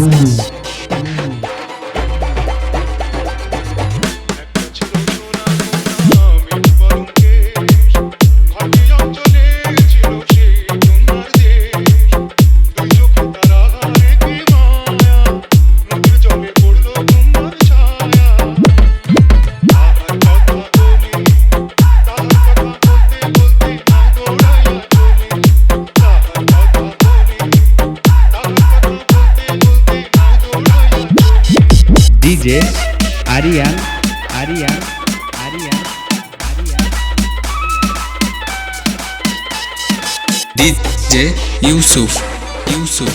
Mmm. DJ Aryan Aryan Aryan Aryan DJ Yusuf Yusuf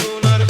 সোনার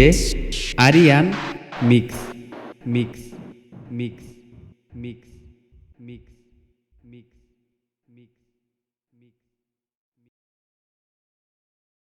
de Mix. Mix, mix, mix, mix, mix, mix, mix.